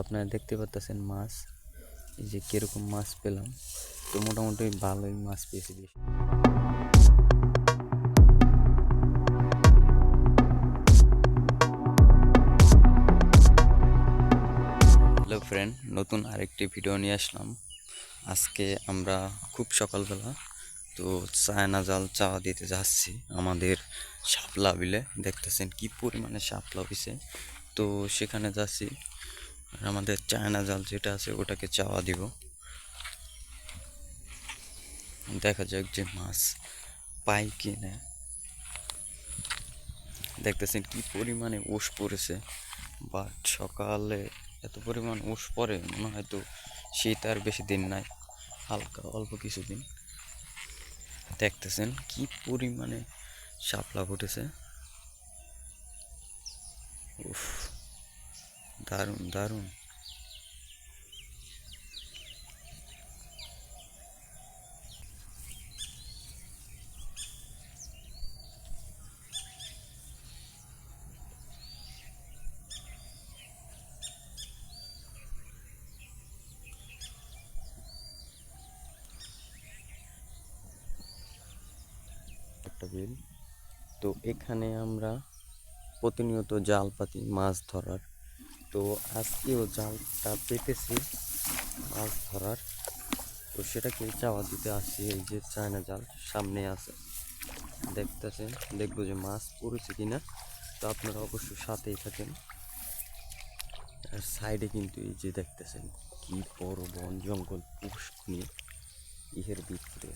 আপনারা দেখতে পাচ্ছেন মাছ, এই যে কীরকম মাছ পেলাম। তো মোটামুটি ভালোই মাছ পেয়েছি বেশি। হ্যালো ফ্রেন্ড নতুন আরেকটি ভিডিও নিয়ে আসলাম। আজকে আমরা খুব সকালবেলা তো চায়না জাল চাওয়া দিতে যাচ্ছি আমাদের শাপলা বিলে। দেখতেছেন কি পরিমাণে শাপলা হয়েছে তো সেখানে যাচ্ছি। আর আমাদের চায়না জাল যেটা আছে ওটাকে চাওয়া দিব। দেখা যাক যে মাছ পাই কি না দেখতেছেন কি পরিমাণে ওষ পড়েছে বাট সকালে এত পরিমাণ ওষ পড়ে, মনে হয় তো শীত আর বেশি দিন নাই, হালকা অল্প কিছুদিন। দেখতেছেন কি পরিমাণে শাপলা ফুটেছে। উফ। দারুণ দারুণ। একটা বিল। তো এখানে আমরা প্রতিনিয়ত জাল পাতি মাছ ধরার তো আজকেও জালটা পেতেছি, মাছ ধরার। তো সেটাকে চাওয়া দিতে আসছি, এই যে চায়না জাল সামনে আছে। দেখতেছেন, দেখব যে মাছ পড়েছে কিনা। তো আপনারা অবশ্যই সাথেই থাকেন। আর সাইডে কিন্তু এই যে দেখতেছেন, কি বড় বন, জঙ্গল পুষ্কনি ইহের ভিতরে।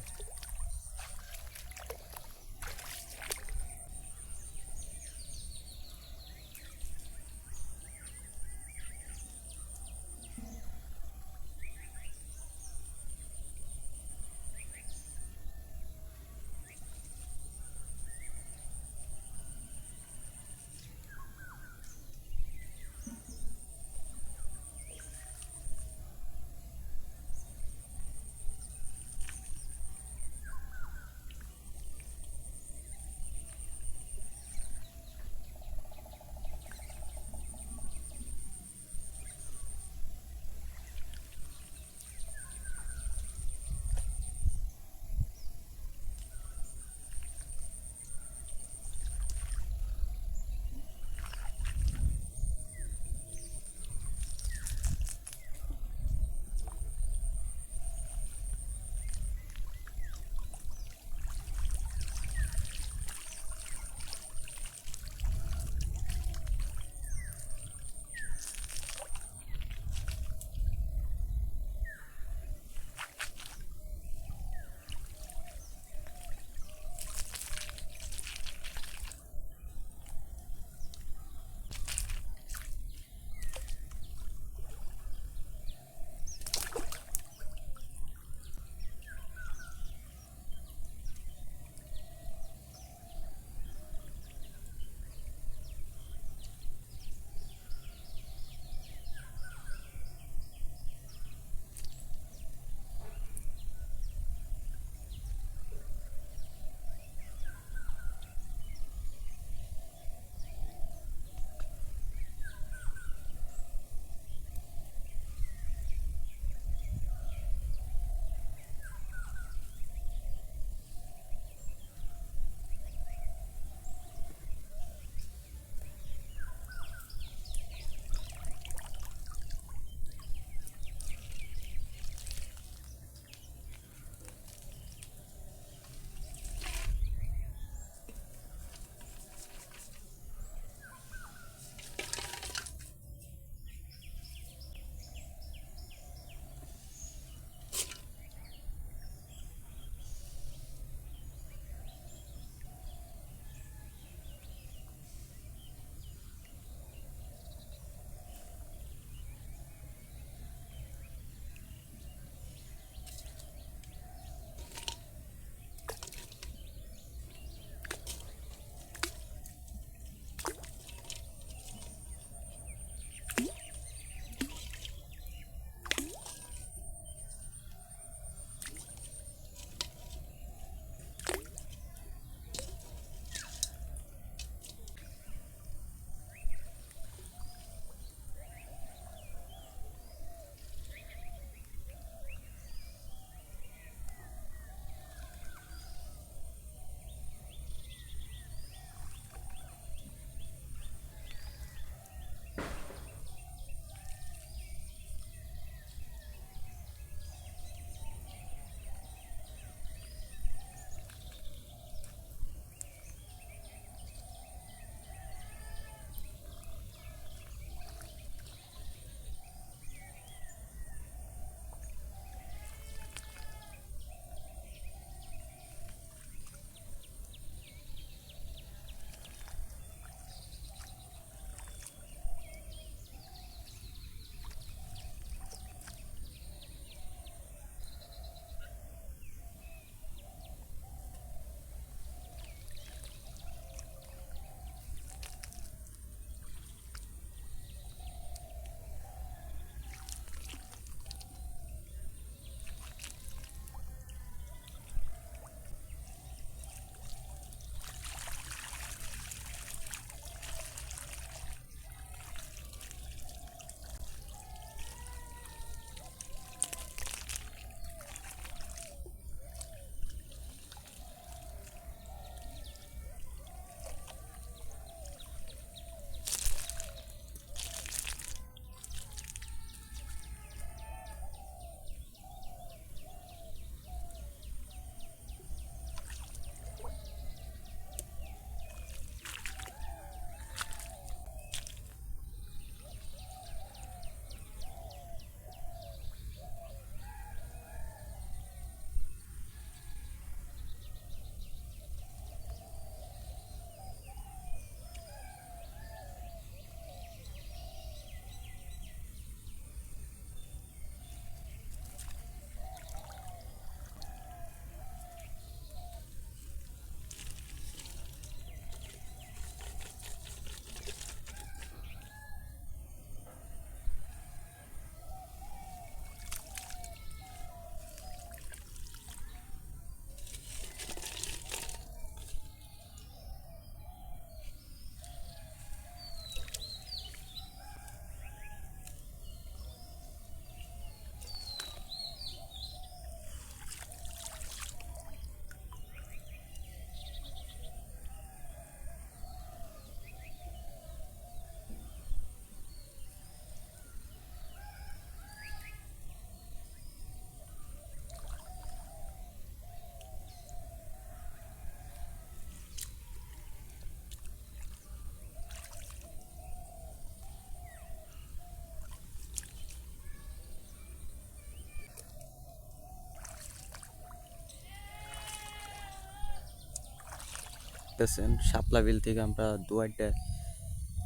দেখতেছেন, শাপলা বিল থেকে আমরা দুয়ারটা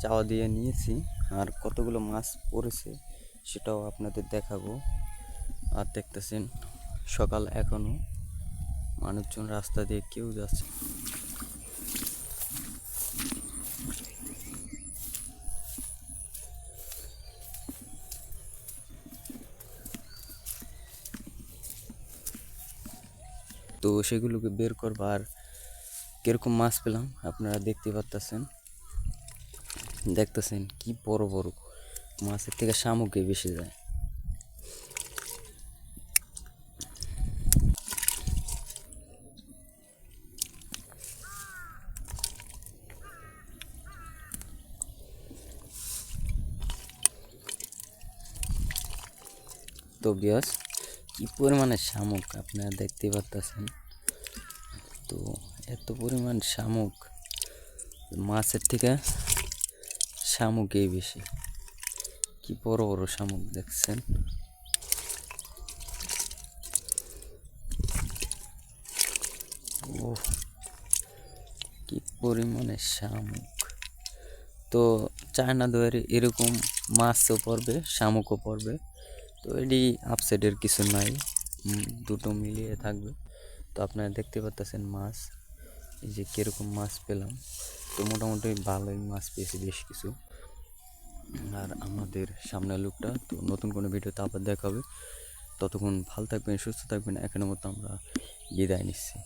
চাওয়া দিয়ে নিয়েছি। আর কতগুলো মাছ পড়েছে সেটাও আপনাদের দেখাবো। আর দেখতেছেন, সকাল এখনও মানুষজন রাস্তা দিয়ে কেউ যাচ্ছে তো সেগুলোকে বের করবার কীরকম মাছ পেলাম, আপনারা দেখতে পারতেছেন। দেখতেছেন কি বড় বড় মাছের থেকে শামুকে বেশি যায়। তো বিয়াস কি পরিমাণে শামুক আপনারা দেখতে পারতেছেন? তো এত পরিমাণ শামুক। মাছের থেকে শামুকই বেশি। কি বড় বড় শামুক দেখছেন? ও কি পরিমাণে শামুক। তো চায়না দোয়ারে এরকম মাছও পড়বে, শামুকও পড়বে। তো এটি আপসাইডের কিছু নাই দুটো মিলিয়ে থাকবে। তো আপনারা দেখতে পাচ্ছেন মাছ। এই যে কীরকম মাছ পেলাম, তো মোটামুটি ভালোই মাছ পেয়েছি বেশ কিছু। আর আমাদের সামনের লুকটা, তো নতুন কোনো ভিডিওতে আবার দেখাবে ততক্ষণ ভালো থাকবেন, সুস্থ থাকবেন, এখনের মতো আমরা বিদায় নিচ্ছি।